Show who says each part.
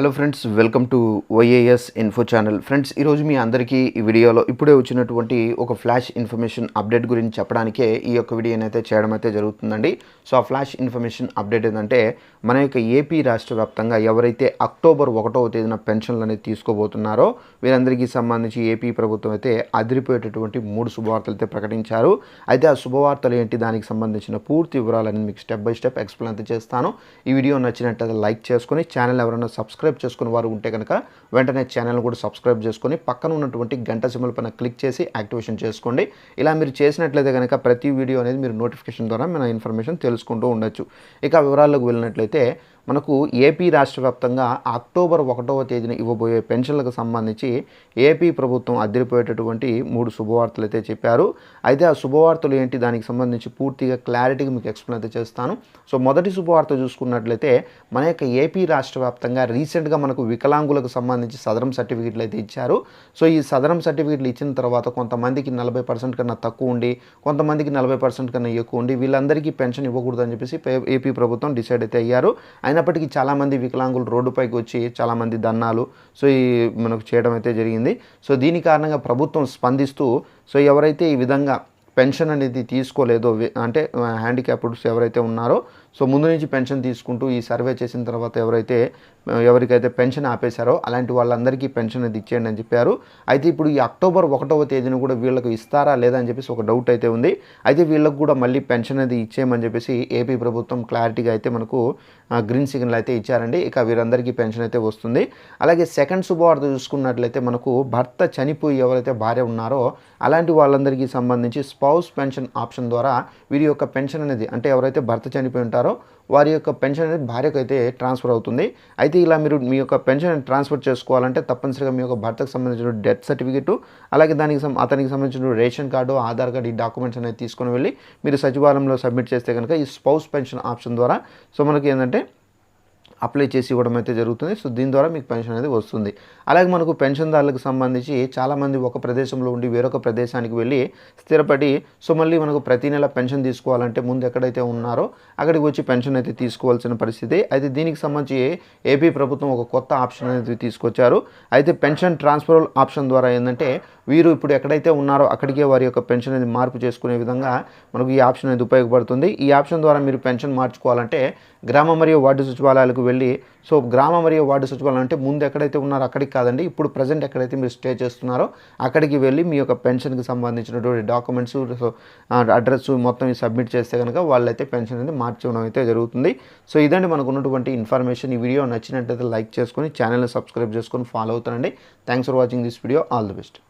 Speaker 1: Hello friends welcome to YAS info channel friends ఈరోజు మీ అందరికీ ఈ వీడియోలో ఇప్పుడే వచ్చినటువంటి ఒక ఫ్లాష్ ఇన్ఫర్మేషన్ అప్డేట్ గురించి చెప్పడానికే ఈ యొక్క వీడియోని అయితే చేయడం అయితే జరుగుతుందండి. సో ఆ ఫ్లాష్ ఇన్ఫర్మేషన్ అప్డేట్ ఏంటంటే మన యొక్క ఏపీ రాష్ట్ర వ్యాప్తంగా ఎవరైతే అక్టోబర్ ఒకటవ తేదీన పెన్షన్లు అనేది తీసుకోబోతున్నారో వీరందరికీ సంబంధించి ఏపీ ప్రభుత్వం అయితే అదిరిపోయేటటువంటి మూడు శుభవార్తలు అయితే ప్రకటించారు. అయితే ఆ శుభవార్తలు ఏంటి దానికి సంబంధించిన పూర్తి వివరాలని మీకు స్టెప్ బై స్టెప్ ఎక్స్ప్లెయిన్ అయితే చేస్తాను. ఈ వీడియో నచ్చినట్లయితే లైక్ చేసుకొని ఛానల్ ఎవరైనా సబ్స్క్రైబ్ చేసుకుని వారు ఉంటే కనుక వెంటనే ఛానల్ కూడా సబ్స్క్రైబ్ చేసుకొని పక్కన ఉన్నటువంటి గంట సిమ్మల పైన క్లిక్ చేసి యాక్టివేషన్ చేసుకోండి. ఇలా మీరు చేసినట్లయితే కనుక ప్రతి వీడియో అనేది మీరు నోటిఫికేషన్ ద్వారా మన ఇన్ఫర్మేషన్ తెలుసుకుంటూ ఉండొచ్చు. ఇక వివరాల్లోకి వెళ్ళినట్లయితే మనకు ఏపీ రాష్ట్ర వ్యాప్తంగా అక్టోబర్ ఒకటవ తేదీన ఇవ్వబోయే పెన్షన్లకు సంబంధించి ఏపీ ప్రభుత్వం అదిరిపోయేటటువంటి మూడు శుభవార్తలు అయితే చెప్పారు. అయితే ఆ శుభవార్తలు ఏంటి? దానికి సంబంధించి పూర్తిగా క్లారిటీగా మీకు ఎక్స్ప్లెయిన్ అయితే చేస్తాను. సో మొదటి శుభవార్త చూసుకున్నట్లయితే మన యొక్క ఏపీ రాష్ట్ర వ్యాప్తంగా రీసెంట్గా మనకు వికలాంగులకు సంబంధించి సదరం సర్టిఫికెట్లు అయితే ఇచ్చారు. సో ఈ సదరం సర్టిఫికెట్లు ఇచ్చిన తర్వాత కొంతమందికి నలభై పర్సెంట్ కన్నా తక్కువ ఉండి కొంతమందికి నలభై పర్సెంట్ కన్నా ఎక్కువ ఉండి వీళ్ళందరికీ పెన్షన్ ఇవ్వకూడదు అని చెప్పేసి ఏపీ ప్రభుత్వం డిసైడ్ అయితే అయ్యారు. అయినప్పటికీ చాలామంది వికలాంగులు రోడ్డుపైకి వచ్చి చాలామంది దన్నాలు సో ఈ మనకు చేయడం అయితే జరిగింది. సో దీని కారణంగా ప్రభుత్వం స్పందిస్తూ సో ఎవరైతే ఈ విధంగా పెన్షన్ అనేది తీసుకోలేదో అంటే హ్యాండిక్యాప్డ్స్ ఎవరైతే ఉన్నారో సో ముందు నుంచి పెన్షన్ తీసుకుంటూ ఈ సర్వే చేసిన తర్వాత ఎవరైతే ఎవరికైతే పెన్షన్ ఆపేశారో అలాంటి వాళ్ళందరికీ పెన్షన్ అది ఇచ్చేయండి అని చెప్పారు. అయితే ఇప్పుడు ఈ అక్టోబర్ ఒకటవ తేదీన కూడా వీళ్ళకు ఇస్తారా లేదా అని చెప్పేసి ఒక డౌట్ అయితే ఉంది. అయితే వీళ్ళకు కూడా మళ్ళీ పెన్షన్ అనేది ఇచ్చేయమని చెప్పేసి ఏపీ ప్రభుత్వం క్లారిటీగా అయితే మనకు గ్రీన్ సిగ్నల్ అయితే ఇచ్చారండి. ఇక వీరందరికీ పెన్షన్ అయితే వస్తుంది. అలాగే సెకండ్ శుభవార్త చూసుకున్నట్లయితే మనకు భర్త చనిపోయి ఎవరైతే భార్య ఉన్నారో అలాంటి వాళ్ళందరికీ సంబంధించి స్పౌస్ పెన్షన్ ఆప్షన్ ద్వారా వీరి యొక్క పెన్షన్ అనేది అంటే ఎవరైతే భర్త చనిపోయి ఉంటారో వారి యొక్క పెన్షన్ అనేది భార్యకు అయితే ట్రాన్స్ఫర్ అవుతుంది. అయితే ఇలా మీరు మీ యొక్క పెన్షన్ ట్రాన్స్ఫర్ చేసుకోవాలంటే తప్పనిసరిగా మీ యొక్క భర్తకు సంబంధించిన డెత్ సర్టిఫికేట్ అలాగే దానికి అతనికి సంబంధించిన రేషన్ కార్డు ఆధార్ కార్డు ఈ డాక్యుమెంట్స్ అనేది తీసుకొని వెళ్ళి మీరు సచివాలయంలో సబ్మిట్ చేస్తే కనుక ఈ స్పౌస్ పెన్షన్ ఆప్షన్ ద్వారా. సో మనకి ఏంటంటే అప్లై చేసి ఇవ్వడం అయితే జరుగుతుంది. సో దీని ద్వారా మీకు పెన్షన్ అనేది వస్తుంది. అలాగే మనకు పెన్షన్దారులకు సంబంధించి చాలామంది ఒక ప్రదేశంలో ఉండి వేరొక ప్రదేశానికి వెళ్ళి స్థిరపడి సో మళ్ళీ మనకు ప్రతి నెల పెన్షన్ తీసుకోవాలంటే ముందు ఎక్కడైతే ఉన్నారో అక్కడికి వచ్చి పెన్షన్ అయితే తీసుకోవాల్సిన పరిస్థితి. అయితే దీనికి సంబంధించి ఏపీ ప్రభుత్వం ఒక కొత్త ఆప్షన్ అనేది తీసుకొచ్చారు. అయితే పెన్షన్ ట్రాన్స్ఫర్ ఆప్షన్ ద్వారా ఏంటంటే వీరు ఇప్పుడు ఎక్కడైతే ఉన్నారో అక్కడికే వారి యొక్క పెన్షన్ అనేది మార్పు చేసుకునే విధంగా మనకు ఈ ఆప్షన్ అనేది ఉపయోగపడుతుంది. ఈ ఆప్షన్ ద్వారా మీరు పెన్షన్ మార్చుకోవాలంటే గ్రామ మరియు వార్డు సచివాలయాలకు వెళ్ళి సో గ్రామ మరియు వార్డు సచివాలయం అంటే ముందు ఎక్కడైతే ఉన్నారో అక్కడికి కాదండి ఇప్పుడు ప్రజెంట్ ఎక్కడైతే మీరు స్టే చేస్తున్నారో అక్కడికి వెళ్ళి మీ యొక్క పెన్షన్కి సంబంధించినటువంటి డాక్యుమెంట్స్ సో అడ్రస్ మొత్తం సబ్మిట్ చేస్తే కనుక వాళ్ళైతే పెన్షన్ అనేది మార్చడం అయితే జరుగుతుంది. సో ఇదండి మనకు ఉన్నటువంటి ఇన్ఫర్మేషన్ ఈ వీడియో నచ్చినట్లయితే లైక్ చేసుకొని ఛానల్ని సబ్స్క్రైబ్ చేసుకొని ఫాలో అవుతానండి. Thanks for watching this video all the best